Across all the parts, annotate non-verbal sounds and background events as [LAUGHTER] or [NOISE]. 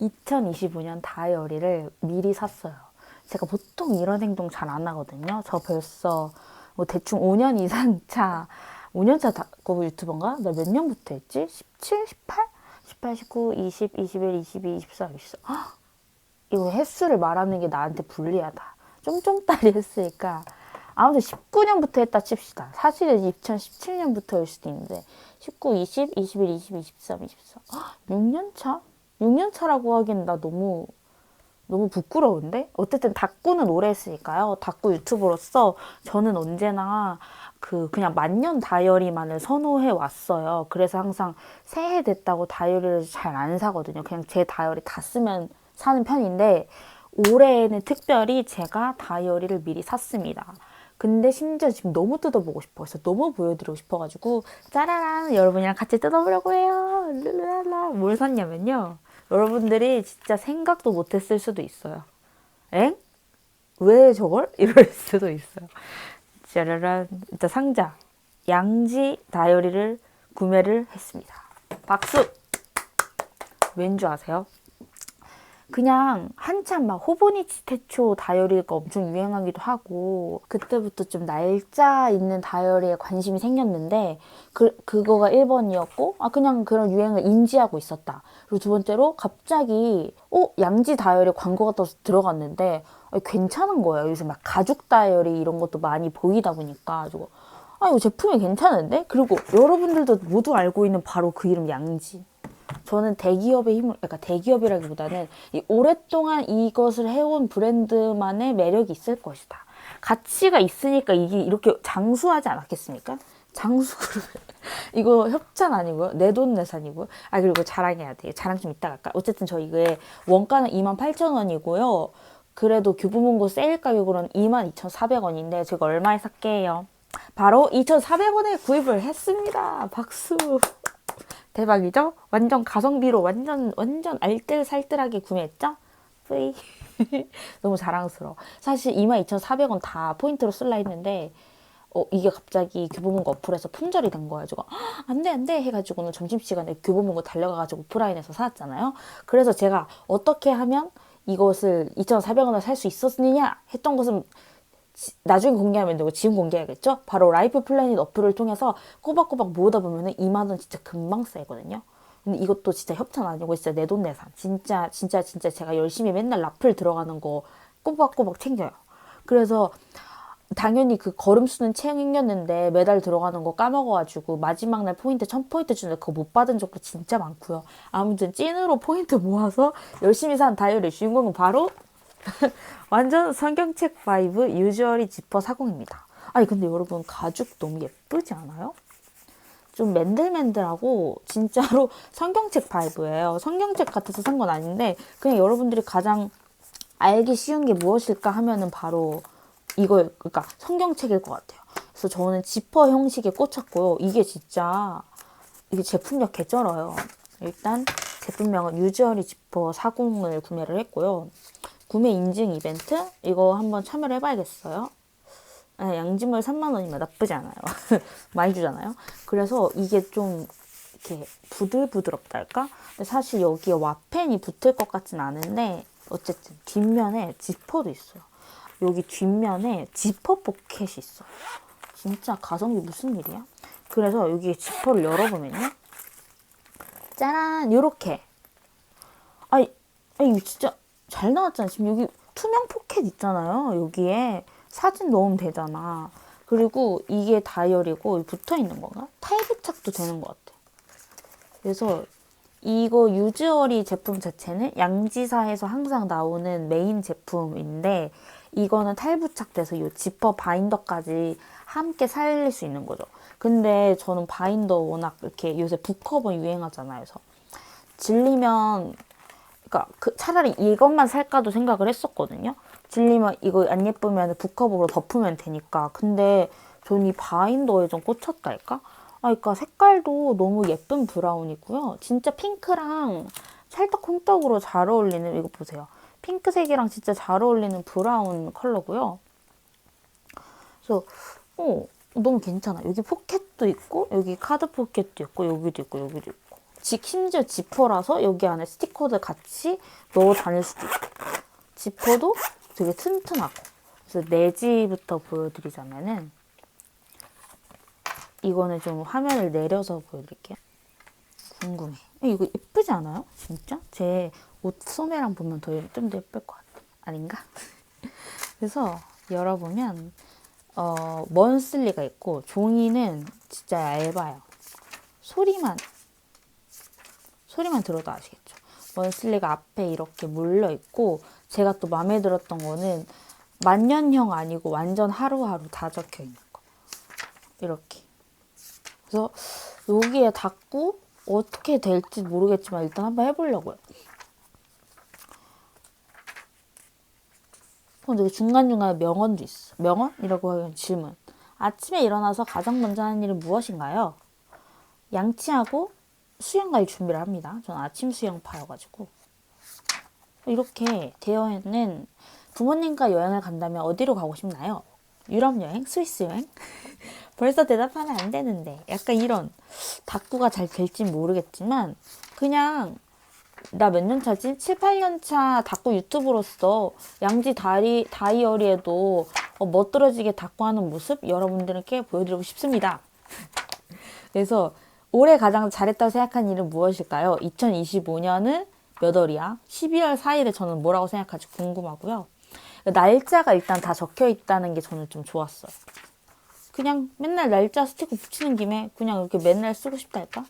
2025년 다이어리를 미리 샀어요. 제가 보통 이런 행동 잘 안 하거든요. 저 벌써 뭐 대충 5년 이상 차, 5년차 닥고 유튜버인가? 나 몇 년부터 했지? 17, 18? 18, 19, 20, 21, 22, 24, 24. 헉! 이거 횟수를 말하는 게 나한테 불리하다. 쫌쫌따리 했으니까. 아무튼 19년부터 했다 칩시다. 사실은 2017년부터일 수도 있는데 19, 20, 21, 22, 23, 24. 헉, 6년 차? 6년 차라고 하기엔 나 너무 너무 부끄러운데? 어쨌든 닭구는 오래 했으니까요. 닭구 유튜버로서 저는 언제나 그 그냥 만년 다이어리만을 선호해 왔어요. 그래서 항상 새해 됐다고 다이어리를 잘 안 사거든요. 그냥 제 다이어리 다 쓰면 사는 편인데 올해에는 특별히 제가 다이어리를 미리 샀습니다. 근데 심지어 지금 너무 뜯어보고 싶어. 그래서 너무 보여드리고 싶어가지고 짜라란 여러분이랑 같이 뜯어보려고 해요. 룰랄라. 뭘 샀냐면요. 여러분들이 진짜 생각도 못했을 수도 있어요. 엥? 왜 저걸? [LAUGHS] 이럴 수도 있어요. 짜라란. 일단 상자. 양지 다이어리를 구매를 했습니다. 박수! 왠 줄 아세요? 그냥 한참 막 호보니치 태초 다이어리가 엄청 유행하기도 하고 그때부터 좀 날짜 있는 다이어리에 관심이 생겼는데 그, 그거가 1번이었고 아 그냥 그런 유행을 인지하고 있었다. 그리고 두 번째로 갑자기 어 양지 다이어리 광고가 떠서 들어갔는데 아, 괜찮은 거예요. 요새 막 가죽 다이어리 이런 것도 많이 보이다 보니까 가지고 아 이거 제품이 괜찮은데? 그리고 여러분들도 모두 알고 있는 바로 그 이름 양지. 저는 대기업의 힘을, 그러니까 대기업이라기보다는 이 오랫동안 이것을 해온 브랜드만의 매력이 있을 것이다. 가치가 있으니까 이게 이렇게 장수하지 않았겠습니까? 장수 [LAUGHS] 이거 협찬 아니고요? 내 돈 내산이고요? 아 그리고 자랑해야 돼요. 자랑 좀 이따 갈까? 어쨌든 저 이게 원가는 28,000원이고요. 그래도 교보문고 세일 가격으로는 22,400원인데 제가 얼마에 샀게요? 바로 2,400원에 구입을 했습니다. 박수 대박이죠? 완전 가성비로 완전 완전 알뜰살뜰하게 구매했죠? 뿌이 [LAUGHS] 너무 자랑스러워. 사실 22,400원 다 포인트로 쓸라 했는데 어, 이게 갑자기 교보문고 어플에서 품절이 된 거야. 가지고 안돼 안돼 해가지고는 점심시간에 교보문고 달려가가지고 오프라인에서 사왔잖아요. 그래서 제가 어떻게 하면 이것을 2,400원에 살수 있었느냐 했던 것은 나중에 공개하면 되고 지금 공개해야겠죠? 바로 라이프 플래닛 어플을 통해서 꼬박꼬박 모으다 보면은 2만 원 진짜 금방 쌓이거든요. 근데 이것도 진짜 협찬 아니고 진짜 내 돈 내산. 진짜 진짜 진짜 제가 열심히 맨날 라플 들어가는 거 꼬박꼬박 챙겨요. 그래서 당연히 그 걸음수는 챙겼는데 매달 들어가는 거 까먹어가지고 마지막 날 포인트 1000포인트 주는데 그거 못 받은 적도 진짜 많고요. 아무튼 찐으로 포인트 모아서 열심히 산 다이어리 주인공은 바로 [LAUGHS] 완전 성경책 5 유주얼이 지퍼 40입니다. 아니 근데 여러분 가죽 너무 예쁘지 않아요? 좀 맨들맨들하고 진짜로 [LAUGHS] 성경책 5예요. 성경책 같아서 산 건 아닌데 그냥 여러분들이 가장 알기 쉬운 게 무엇일까 하면은 바로 이거 그러니까 성경책일 것 같아요. 그래서 저는 지퍼 형식에 꽂혔고요. 이게 진짜 이게 제품력 개쩔어요. 일단 제품명은 유주얼이 지퍼 40을 구매를 했고요. 구매 인증 이벤트 이거 한번 참여를 해봐야겠어요. 아, 양지물 3만 원이면 나쁘지 않아요. [LAUGHS] 많이 주잖아요. 그래서 이게 좀 이렇게? 근데 사실 여기에 와펜이 붙을 것 같진 않은데 어쨌든 뒷면에 지퍼도 있어요. 여기 뒷면에 지퍼 포켓이 있어요. 진짜 가성비 무슨 일이야? 그래서 여기 지퍼를 열어보면요. 짜란! 요렇게. 아이, 아이, 진짜 잘 나왔잖아. 지금 여기 투명 포켓 있잖아요. 여기에 사진 넣으면 되잖아. 그리고 이게 다이어리고 붙어 있는 건가? 탈부착도 되는 것 같아. 그래서 이거 유즈어리 제품 자체는 양지사에서 항상 나오는 메인 제품인데 이거는 탈부착돼서 이 지퍼 바인더까지 함께 살릴 수 있는 거죠. 근데 저는 바인더 워낙 이렇게 요새 북커버 유행하잖아요. 그래서 질리면 그러니까 그 차라리 이것만 살까도 생각을 했었거든요. 질리면 이거 안 예쁘면 북커버로 덮으면 되니까. 근데 전 이 바인더에 좀 꽂혔달까? 아, 그러니까 색깔도 너무 예쁜 브라운이고요. 진짜 핑크랑 찰떡 콩떡으로 잘 어울리는 이거 보세요. 핑크색이랑 진짜 잘 어울리는 브라운 컬러고요. 그래서 어, 너무 괜찮아. 여기 포켓도 있고 여기 카드 포켓도 있고 여기도 있고 여기도 있고 지, 심지어 지퍼라서 여기 안에 스티커도 같이 넣어 다닐 수도 있고 지퍼도 되게 튼튼하고 그래서 내지부터 보여드리자면은 이거는 좀 화면을 내려서 보여드릴게요. 궁금해. 이거 예쁘지 않아요? 진짜? 제 옷 소매랑 보면 더 좀 더 예쁠 것 같아. 아닌가? [LAUGHS] 그래서 열어보면 어, 먼슬리가 있고 종이는 진짜 얇아요. 소리만 소리만 들어도 아시겠죠? 먼슬리가 앞에 이렇게 물려 있고 제가 또 마음에 들었던 거는 만년형 아니고 완전 하루하루 다 적혀 있는 거. 이렇게. 그래서 여기에 닫고 어떻게 될지 모르겠지만 일단 한번 해보려고요. 근데 중간중간에 명언도 있어. 명언이라고 하면 질문. 아침에 일어나서 가장 먼저 하는 일은 무엇인가요? 양치하고 수영 갈 준비를 합니다. 저는 아침 수영파여가지고. 이렇게 있는 부모님과 여행을 간다면 어디로 가고 싶나요? 유럽 여행? 스위스 여행? [LAUGHS] 벌써 대답하면 안 되는데. 약간 이런 닭구가 잘 될진 모르겠지만 그냥 나 몇 년 차지? 7, 8년 차 닭구 유튜브로서 양지 다리, 다이어리에도 어, 멋들어지게 닭구 하는 모습 여러분들께 보여드리고 싶습니다. [LAUGHS] 그래서 올해 가장 잘했다고 생각한 일은 무엇일까요? 2025년은 몇 월이야? 12월 4일에 저는 뭐라고 생각할지 궁금하고요. 날짜가 일단 다 적혀 있다는 게 저는 좀 좋았어요. 그냥 맨날 날짜 스티커 붙이는 김에 그냥 이렇게 맨날 쓰고 싶다 할까?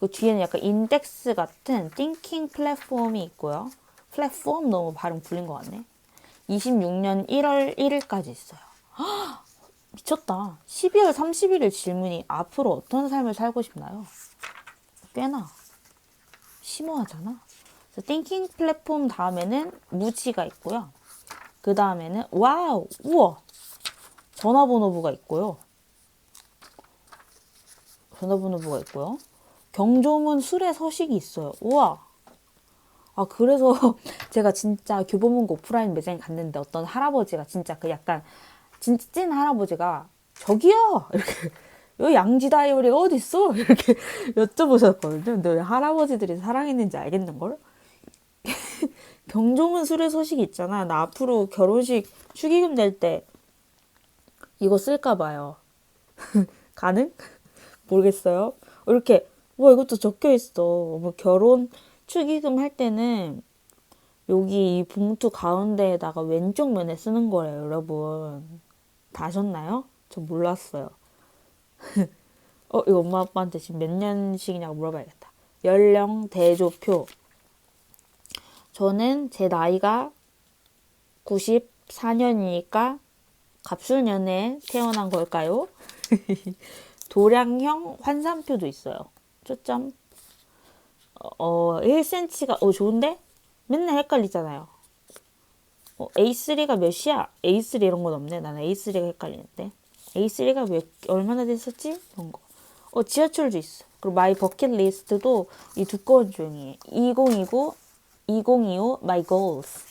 그 뒤에는 약간 인덱스 같은 띵킹 플랫폼이 있고요. 플랫폼 너무 발음 불린 것 같네. 26년 1월 1일까지 있어요. 헉, 미쳤다. 12월 31일 질문이 앞으로 어떤 삶을 살고 싶나요? 꽤나 심오하잖아. 그래서 띵킹 플랫폼 다음에는 무지가 있고요. 그 다음에는 와우 우와 전화번호부가 있고요. 전화번호부가 있고요. 경조문 술의 서식이 있어요. 우와. 아 그래서 [LAUGHS] 제가 진짜 교보문고 오프라인 매장에 갔는데 어떤 할아버지가 진짜 그 약간 진짜 찐 할아버지가 저기요 이렇게 여기 양지 다이어리 어디 있어 이렇게 여쭤보셨거든요. 근데 왜 할아버지들이 사랑했는지 알겠는 걸? [LAUGHS] 경조문 술의 소식이 있잖아. 나 앞으로 결혼식 축의금 낼 때 이거 쓸까 봐요. [LAUGHS] 가능? 모르겠어요. 이렇게 뭐 이것도 적혀 있어. 뭐 결혼 축의금 할 때는 여기 이 봉투 가운데에다가 왼쪽 면에 쓰는 거예요, 여러분. 다 아셨나요? 저 몰랐어요. [LAUGHS] 어, 이거 엄마 아빠한테 지금 몇 년씩이냐고 물어봐야겠다. 연령 대조표. 저는 제 나이가 94년이니까 갑술년에 태어난 걸까요? [LAUGHS] 도량형 환산표도 있어요. 초점. 어, 1cm가, 어, 좋은데? 맨날 헷갈리잖아요. 어, A3가 몇이야? A3 이런 건 없네. 나는 A3가 헷갈리는데. A3가 몇, 얼마나 됐었지? 이런 거. 어, 지하철도 있어. 그리고 마이 버킷 리스트도 이 두꺼운 종이에 2029, 2025 my goals.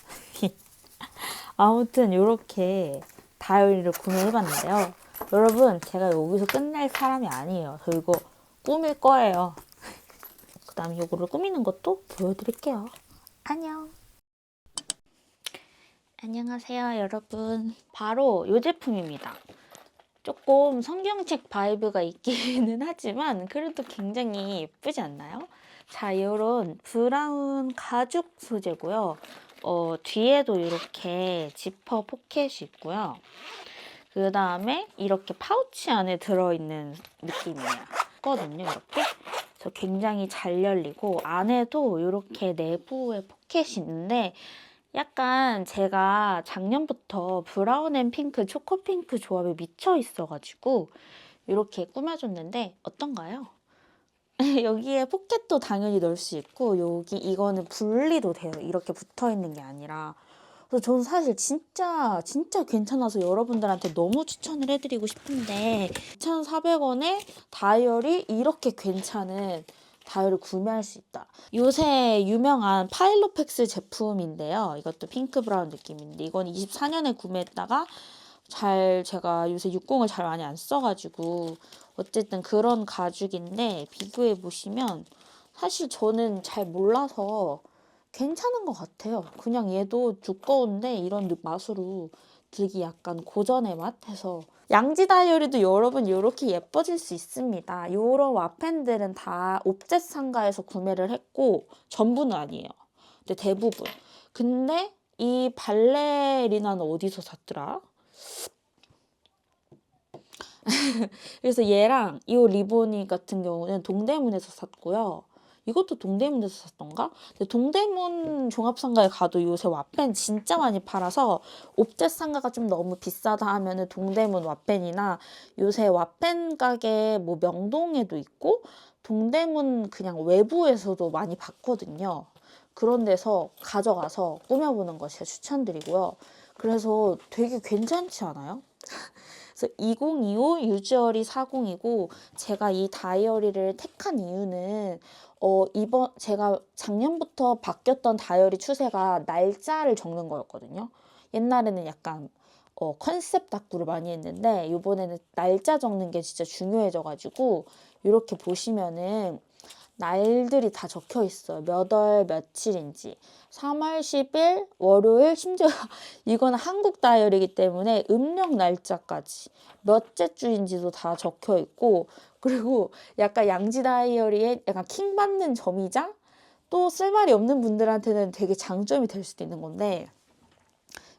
아무튼 이렇게 다이어리를 구매해봤는데요. 여러분, 제가 여기서 끝낼 사람이 아니에요. 저 이거 꾸밀 거예요. [LAUGHS] 그 다음에 이거를 꾸미는 것도 보여드릴게요. 안녕. 안녕하세요, 여러분. 바로 이 제품입니다. 조금 성경책 바이브가 있기는 [LAUGHS] 하지만 그래도 굉장히 예쁘지 않나요? 자, 이런 브라운 가죽 소재고요. 어, 뒤에도 이렇게 지퍼 포켓이 있고요. 그 다음에 이렇게 파우치 안에 들어있는 느낌이에요. 거든요, 이렇게. 그래서 굉장히 잘 열리고 안에도 이렇게 내부에 포켓이 있는데 약간 제가 작년부터 브라운 앤 핑크, 초코 핑크 조합에 미쳐 있어가지고 이렇게 꾸며줬는데 어떤가요? [LAUGHS] 여기에 포켓도 당연히 넣을 수 있고 여기 이거는 분리도 돼요. 이렇게 붙어 있는 게 아니라. 그래서 저는 사실 진짜 진짜 괜찮아서 여러분들한테 너무 추천을 해드리고 싶은데 2,400원에 다이어리 이렇게 괜찮은 다이어리 구매할 수 있다. 요새 유명한 파일로펙스 제품인데요. 이것도 핑크 브라운 느낌인데 이건 24년에 구매했다가 잘 제가 요새 60을 잘 많이 안 써가지고 어쨌든 그런 가죽인데 비교해 보시면 사실 저는 잘 몰라서 괜찮은 것 같아요. 그냥 얘도 두꺼운데 이런 느- 맛으로 들기 약간 고전의 맛 해서 양지 다이어리도 여러분 이렇게 예뻐질 수 있습니다. 요런 와펜들은 다 옵젯 상가에서 구매를 했고 전부는 아니에요. 근데 대부분. 근데 이 발레리나는 어디서 샀더라? [LAUGHS] 그래서 얘랑 이 리보니 같은 경우는 동대문에서 샀고요. 이것도 동대문에서 샀던가? 근데 동대문 종합상가에 가도 요새 와펜 진짜 많이 팔아서 옵젯 상가가 좀 너무 비싸다 하면은 동대문 와펜이나 요새 와펜 가게 뭐 명동에도 있고 동대문 그냥 외부에서도 많이 봤거든요. 그런 데서 가져가서 꾸며보는 거 제가 추천드리고요. 그래서 되게 괜찮지 않아요? [LAUGHS] 그래서 2025 유저리 40이고 제가 이 다이어리를 택한 이유는 어 이번 제가 작년부터 바뀌었던 다이어리 추세가 날짜를 적는 거였거든요. 옛날에는 약간 어 컨셉 다꾸를 많이 했는데 이번에는 날짜 적는 게 진짜 중요해져가지고 이렇게 보시면은 날들이 다 적혀 있어요. 몇 월 며칠인지. 3월 10일 월요일 심지어 [LAUGHS] 이거는 한국 다이어리이기 때문에 음력 날짜까지 몇째 주인지도 다 적혀 있고 그리고 약간 양지 다이어리에 약간 킹 받는 점이자 또 쓸말이 없는 분들한테는 되게 장점이 될 수도 있는 건데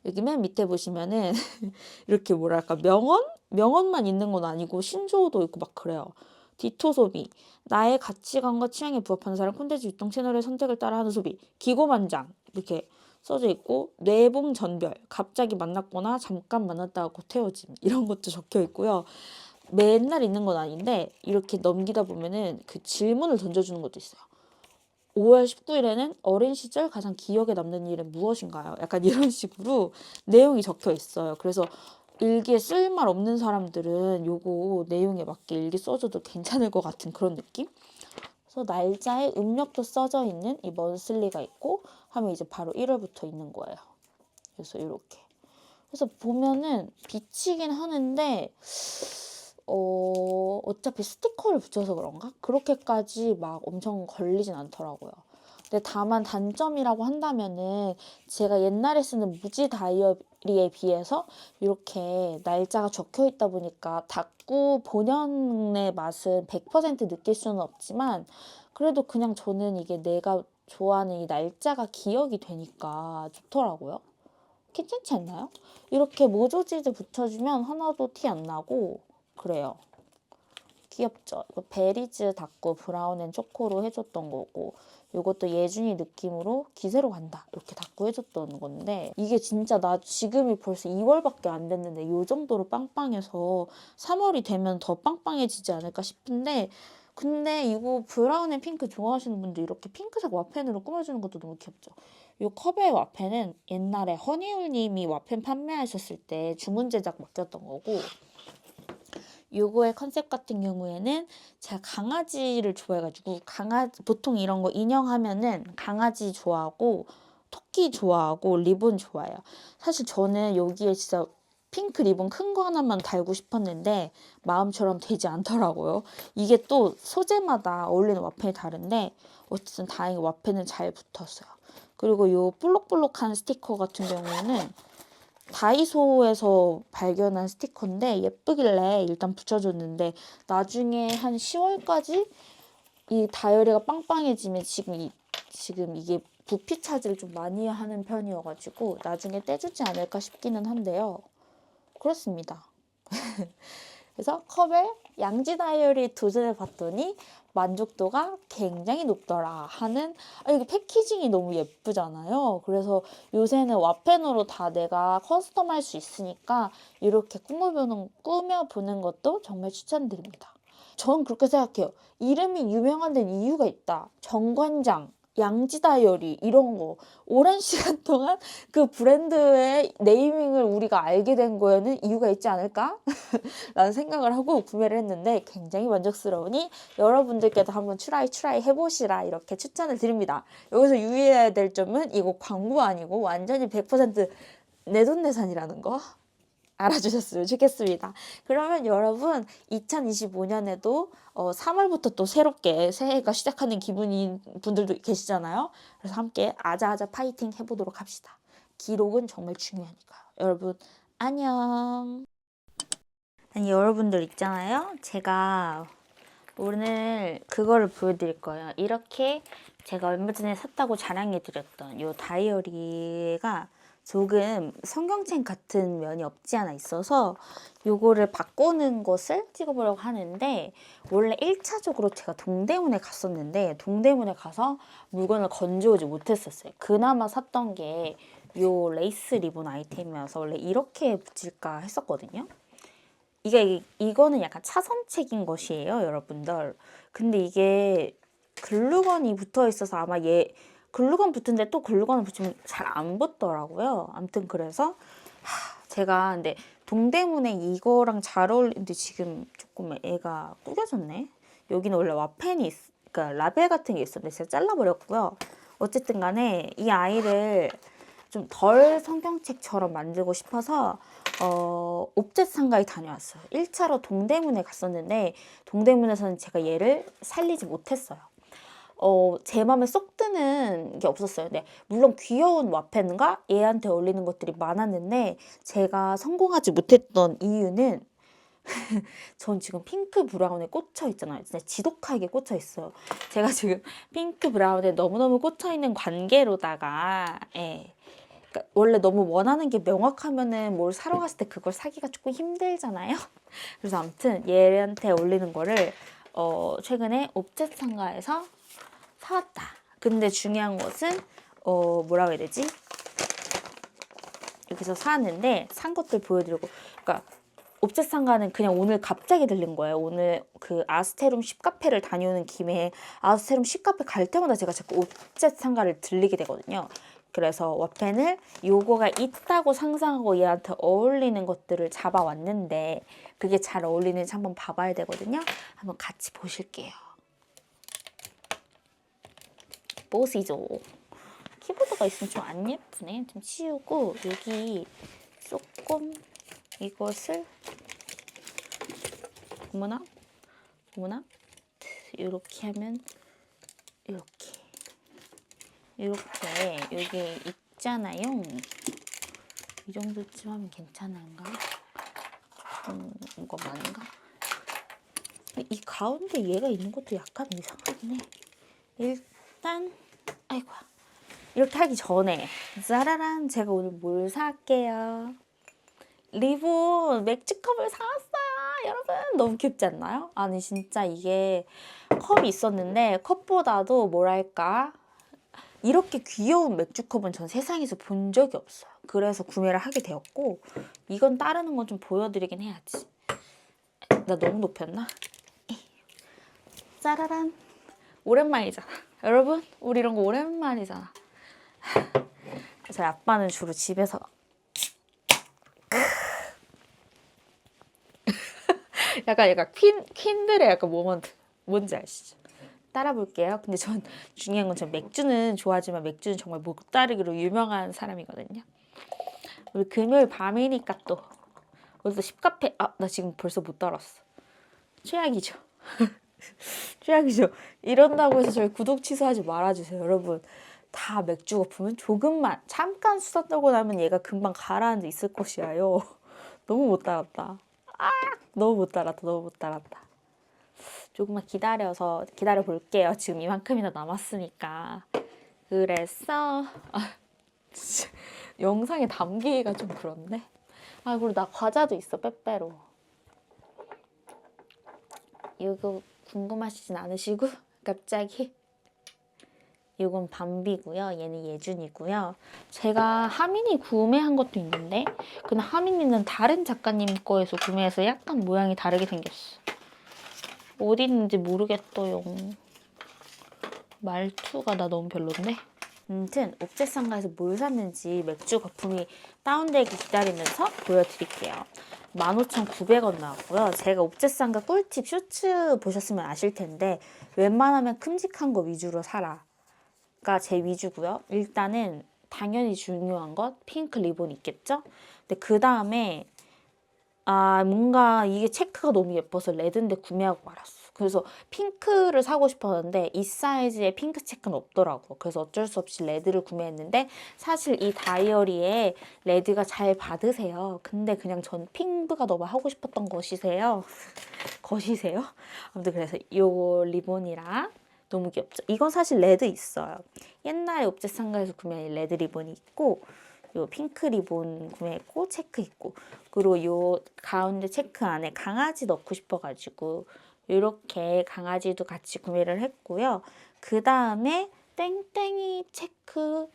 여기 맨 밑에 보시면은 [LAUGHS] 이렇게 뭐랄까 명언? 명언만 있는 건 아니고 신조어도 있고 막 그래요. 디토 소비. 나의 가치관과 취향에 부합하는 사람 콘텐츠 유통 채널의 선택을 따라하는 소비. 기고만장. 이렇게 써져 있고 뇌봉 전별. 갑자기 만났거나 잠깐 만났다가 곧 헤어짐. 이런 것도 적혀 있고요. 맨날 있는 건 아닌데 이렇게 넘기다 보면은 그 질문을 던져주는 것도 있어요. 5월 19일에는 어린 시절 가장 기억에 남는 일은 무엇인가요? 약간 [LAUGHS] 이런 식으로 내용이 적혀 있어요. 그래서 일기에 쓸말 없는 사람들은 요거 내용에 맞게 일기 써줘도 괜찮을 것 같은 그런 느낌? 그래서 날짜에 음력도 써져 있는 이 먼슬리가 있고 하면 이제 바로 1월부터 있는 거예요. 그래서 이렇게. 그래서 보면은 비치긴 하는데 어, 어차피 스티커를 붙여서 그런가? 그렇게까지 막 엄청 걸리진 않더라고요. 근데 다만 단점이라고 한다면은 제가 옛날에 쓰는 무지 다이어리에 비해서 이렇게 날짜가 적혀 있다 보니까 닭구 본연의 맛은 100% 느낄 수는 없지만 그래도 그냥 저는 이게 내가 좋아하는 이 날짜가 기억이 되니까 좋더라고요. 괜찮지 않나요? 이렇게 모조지드 붙여주면 하나도 티 안 나고 그래요. 귀엽죠? 이거 베리즈 닭구 브라운 앤 초코로 해줬던 거고 이것도 예준이 느낌으로 기세로 간다 이렇게 닭구 해줬던 건데 이게 진짜 나 지금이 벌써 2월밖에 안 됐는데 이 정도로 빵빵해서 3월이 되면 더 빵빵해지지 않을까 싶은데 근데 이거 브라운 앤 핑크 좋아하시는 분들 이렇게 핑크색 와펜으로 꾸며주는 것도 너무 귀엽죠? 이 컵의 와펜은 옛날에 허니울님이 와펜 판매하셨을 때 주문 제작 맡겼던 거고 요거의 컨셉 같은 경우에는 제가 강아지를 좋아해가지고 강아지 보통 이런 거 인형 하면은 강아지 좋아하고 토끼 좋아하고 리본 좋아해요. 사실 저는 여기에 진짜 핑크 리본 큰 거 하나만 달고 싶었는데 마음처럼 되지 않더라고요. 이게 또 소재마다 어울리는 와펜이 다른데 어쨌든 다행히 와펜은 잘 붙었어요. 그리고 요 볼록볼록한 스티커 같은 경우에는 다이소에서 발견한 스티커인데 예쁘길래 일단 붙여줬는데 나중에 한 10월까지 이 다이어리가 빵빵해지면 지금 이, 지금 이게 부피 차지를 좀 많이 하는 편이어가지고 나중에 떼주지 않을까 싶기는 한데요. 그렇습니다. [LAUGHS] 그래서 컵에 양지 다이어리 도전해 봤더니 만족도가 굉장히 높더라 하는 아 이게 패키징이 너무 예쁘잖아요. 그래서 요새는 와펜으로 다 내가 커스텀할 수 있으니까 이렇게 꾸며보는 꾸며보는 것도 정말 추천드립니다. 전 그렇게 생각해요. 이름이 유명한 데는 이유가 있다. 정관장, 양지 다이어리 이런 거 오랜 [LAUGHS] 시간 동안 그 브랜드의 네이밍을 우리가 알게 된 거에는 이유가 있지 않을까? [LAUGHS] 라는 생각을 하고 구매를 했는데 굉장히 만족스러우니 여러분들께도 한번 트라이 트라이 해보시라 이렇게 추천을 드립니다. 여기서 유의해야 될 점은 이거 광고 아니고 완전히 100% 내돈내산이라는 거 알아주셨으면 좋겠습니다. 그러면 여러분 2025년에도 어, 3월부터 또 새롭게 새해가 시작하는 기분인 분들도 계시잖아요. 그래서 함께 아자아자 파이팅 해보도록 합시다. 기록은 정말 중요하니까요. 여러분 안녕. 아니 여러분들 있잖아요. 제가 오늘 그거를 보여드릴 거예요. 이렇게 제가 얼마 전에 샀다고 자랑해드렸던 이 다이어리가 조금 성경책 같은 면이 없지 않아 있어서 요거를 바꾸는 것을 찍어보려고 하는데 원래 1차적으로 제가 동대문에 갔었는데 동대문에 가서 물건을 건져오지 못했었어요. 그나마 샀던 게 요 레이스 리본 아이템이어서 원래 이렇게 붙일까 했었거든요. 이게 이거는 약간 차선책인 것이에요, 여러분들. 근데 이게 글루건이 붙어 있어서 아마 얘 글루건 붙은데 또 글루건을 붙이면 잘 안 붙더라고요. 아무튼 그래서 하, 제가 근데 동대문에 이거랑 잘 어울리는데 지금 조금 애가 구겨졌네. 여기는 원래 와펜이 있, 그러니까 라벨 같은 게 있었는데 제가 잘라버렸고요. 어쨌든 간에 이 아이를 좀 덜 성경책처럼 만들고 싶어서 어, 옵젯 상가에 다녀왔어요. 1차로 동대문에 갔었는데 동대문에서는 제가 얘를 살리지 못했어요. 어, 제 마음에 쏙 드는 게 없었어요. 근데 물론 귀여운 와펜과 얘한테 어울리는 것들이 많았는데 제가 성공하지 못했던 이유는 [LAUGHS] 전 지금 핑크 브라운에 꽂혀 있잖아요. 진짜 지독하게 꽂혀 있어요. 제가 지금 핑크 브라운에 너무너무 꽂혀 있는 관계로다가 예. 그러니까 원래 너무 원하는 게 명확하면은 뭘 사러 갔을 때 그걸 사기가 조금 힘들잖아요. [LAUGHS] 그래서 아무튼 얘한테 어울리는 거를 어, 최근에 옵젯 상가에서 사왔다. 근데 중요한 것은 어, 뭐라고 해야 되지? 여기서 사왔는데 산 것들 보여드리고 그러니까 옵젯 상가는 그냥 오늘 갑자기 들린 거예요. 오늘 그 아스테룸 쉿카페를 다녀오는 김에 아스테룸 쉿카페 갈 때마다 제가 자꾸 옵젯 상가를 들리게 되거든요. 그래서 와펜을 요거가 있다고 상상하고 얘한테 어울리는 것들을 잡아왔는데 그게 잘 어울리는지 한번 봐봐야 되거든요. 한번 같이 보실게요. 보시죠. 키보드가 있으면 좀 안 예쁘네. 좀 치우고 여기 조금 이것을 어머나 어머나 이렇게 하면 이렇게 이렇게 여기 있잖아요. 이 정도쯤 하면 괜찮은가? 많은가? 근데 이 가운데 얘가 있는 것도 약간 이상하네. 일단 아이고 이렇게 하기 전에 짜라란 제가 오늘 뭘 살게요. 리본 맥주컵을 사왔어요. 여러분 너무 귀엽지 않나요? 아니 진짜 이게 컵이 있었는데 컵보다도 뭐랄까 이렇게 귀여운 맥주컵은 전 세상에서 본 적이 없어요. 그래서 구매를 하게 되었고 이건 따르는 건 좀 보여드리긴 해야지. 나 너무 높였나? 짜라란 오랜만이잖아. 여러분 우리 이런 거 오랜만이잖아. [LAUGHS] 저희 아빠는 주로 집에서 [LAUGHS] 약간 약간 퀸 퀸들의 약간 모먼트 뭔지 아시죠? 따라 볼게요. 근데 전 중요한 건 전 맥주는 좋아하지만 맥주는 정말 목 따르기로 유명한 사람이거든요. 우리 금요일 밤이니까 또 오늘도 10카페 아 나 지금 벌써 못 따랐어. 최악이죠. [LAUGHS] 최악이죠. 이런다고 해서 저희 구독 취소하지 말아주세요, 여러분. 다 맥주 거품은 조금만 잠깐 수다 떨고 나면 얘가 금방 가라앉아 있을 것이야요. [LAUGHS] 너무 못 따랐다. 아, 너무 못 따랐다. 너무 못 따랐다. 조금만 기다려서 기다려 볼게요. 지금 이만큼이나 남았으니까. 그래서 아, 영상에 담기기가 좀 그런데. 아 그리고 나 과자도 있어 빼빼로. 이거 궁금하시진 않으시고 [LAUGHS] 갑자기 이건 밤비고요. 얘는 예준이고요. 제가 하민이 구매한 것도 있는데 근데 하민이는 다른 작가님 거에서 구매해서 약간 모양이 다르게 생겼어. 어디 있는지 모르겠어요. 말투가 나 너무 별론데? 아무튼 옵젯 상가에서 뭘 샀는지 맥주 거품이 다운되기 기다리면서 보여드릴게요. 15,900원 나왔고요. 제가 옵젯 상가 꿀팁 쇼츠 보셨으면 아실 텐데 웬만하면 큼직한 거 위주로 사라가 제 위주고요. 일단은 당연히 중요한 것 핑크 리본 있겠죠? 근데 그 다음에 아 뭔가 이게 체크가 너무 예뻐서 레드인데 구매하고 말았어. 그래서 핑크를 사고 싶었는데 이 사이즈에 핑크 체크는 없더라고. 그래서 어쩔 수 없이 레드를 구매했는데 사실 이 다이어리에 레드가 잘 받으세요. 근데 그냥 전 핑크가 너무 하고 싶었던 것이세요. [LAUGHS] 것이세요? 아무튼 그래서 이 리본이랑 너무 귀엽죠. 이건 사실 레드 있어요. 옛날에 옵제상가에서 구매한 이 레드 리본이 있고 요 핑크 리본 구매했고 체크 있고 그리고 요 가운데 체크 안에 강아지 넣고 싶어가지고 이렇게 강아지도 같이 구매를 했고요. 그 다음에 땡땡이 체크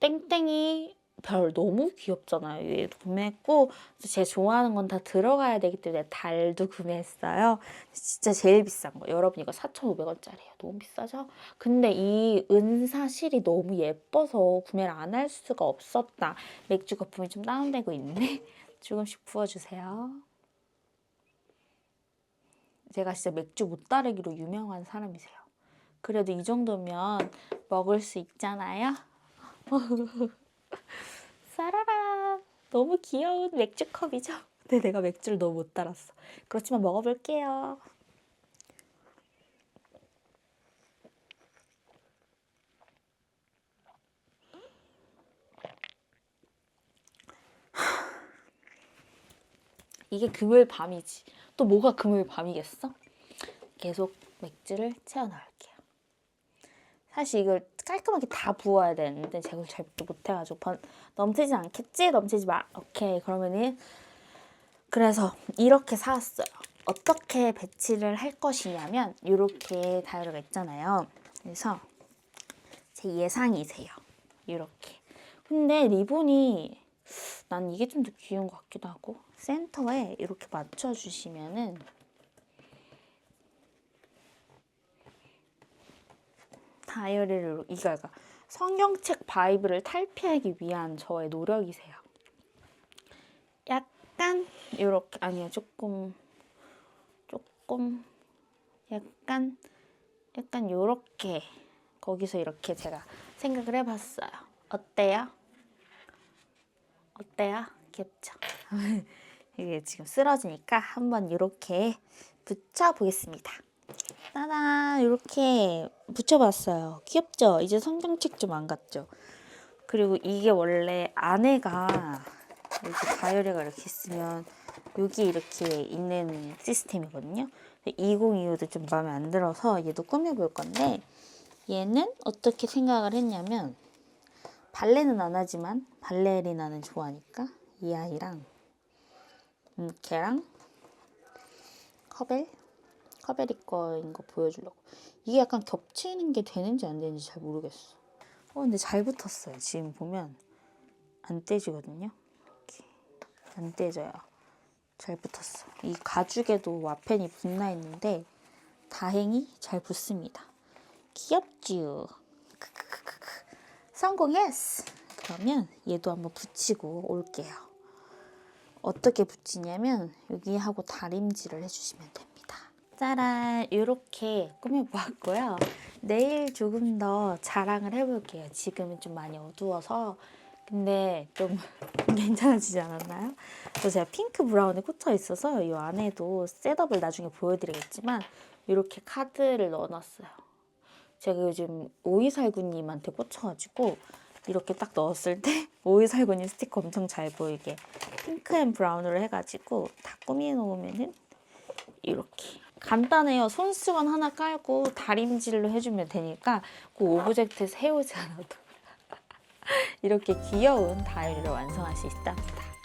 땡땡이 별 너무 귀엽잖아요. 얘도 구매했고 제가 좋아하는 건 다 들어가야 되기 때문에 달도 구매했어요. 진짜 제일 비싼 거. 여러분 이거 4,500원짜리예요. 너무 비싸죠? 근데 이 은사 실이 너무 예뻐서 구매를 안 할 수가 없었다. 맥주 거품이 좀 다운되고 있네. [LAUGHS] 조금씩 부어주세요. 제가 진짜 맥주 못 따르기로 유명한 사람이세요. 그래도 이 정도면 먹을 수 있잖아요. [LAUGHS] 싸라란 너무 귀여운 맥주컵이죠? 근데 내가 맥주를 너무 못 따랐어. 그렇지만 먹어볼게요. 이게 금요일 밤이지. 또 뭐가 금요일 밤이겠어? 계속 맥주를 채워 넣을게요. 사실 이걸 깔끔하게 다 부어야 되는데 제가 잘 못해가지고 번- 넘치지 않겠지? 넘치지 마. 오케이 그러면은 그래서 이렇게 사왔어요. 어떻게 배치를 할 것이냐면 이렇게 다이어리가 있잖아요. 그래서 제 예상이세요. 이렇게. 근데 리본이 난 이게 좀 더 귀여운 것 같기도 하고 센터에 이렇게 맞춰주시면은 다이어리를 이거 성경책 바이브를 탈피하기 위한 저의 노력이세요. 약간 이렇게 아니요 조금 조금 약간 약간 요렇게 거기서 이렇게 제가 생각을 해봤어요. 어때요? 어때요? 귀엽죠? [LAUGHS] 이게 지금 쓰러지니까 한번 이렇게 붙여보겠습니다. 따단 이렇게 붙여봤어요. 귀엽죠? 이제 성경책 좀안 같죠? 그리고 이게 원래 안에가 이렇게 다이어리가 이렇게 있으면 여기 이렇게 있는 시스템이거든요. 2025도 좀 마음에 안 들어서 얘도 꾸며볼 건데 얘는 어떻게 생각을 했냐면 발레는 안 하지만 발레리나는 좋아하니까 이 아이랑 음, 걔랑 커벨? 커벨이 거인 거 보여주려고. 이게 약간 겹치는 게 되는지 안 되는지 잘 모르겠어. 어 근데 잘 붙었어요. 지금 보면. 안 떼지거든요? 이렇게. 안 떼져요. 잘 붙었어. 이 가죽에도 와펜이 붙나 있는데 다행히 잘 붙습니다. 크크크크크. 성공했어. 그러면 얘도 한번 붙이고 올게요 어떻게 붙이냐면 여기하고 다림질을 해주시면 됩니다. 짜란 이렇게 꾸며보았고요. 내일 조금 더 자랑을 해볼게요. 지금은 좀 많이 어두워서 근데 좀 [LAUGHS] 괜찮아지지 않았나요? 그래서 제가 핑크 브라운에 꽂혀 있어서 이 안에도 셋업을 나중에 보여드리겠지만 이렇게 카드를 넣어놨어요. 제가 요즘 오이살구님한테 꽂혀가지고 이렇게 딱 넣었을 때 오이살구님 스티커 엄청 잘 보이게 핑크 앤 브라운으로 해가지고 다 꾸미 놓으면은 이렇게 간단해요. 손수건 하나 깔고 다림질로 해주면 되니까 그 오브젝트에서 해오지 않아도 [LAUGHS] 이렇게 귀여운 다이어리를 완성할 수 있답니다.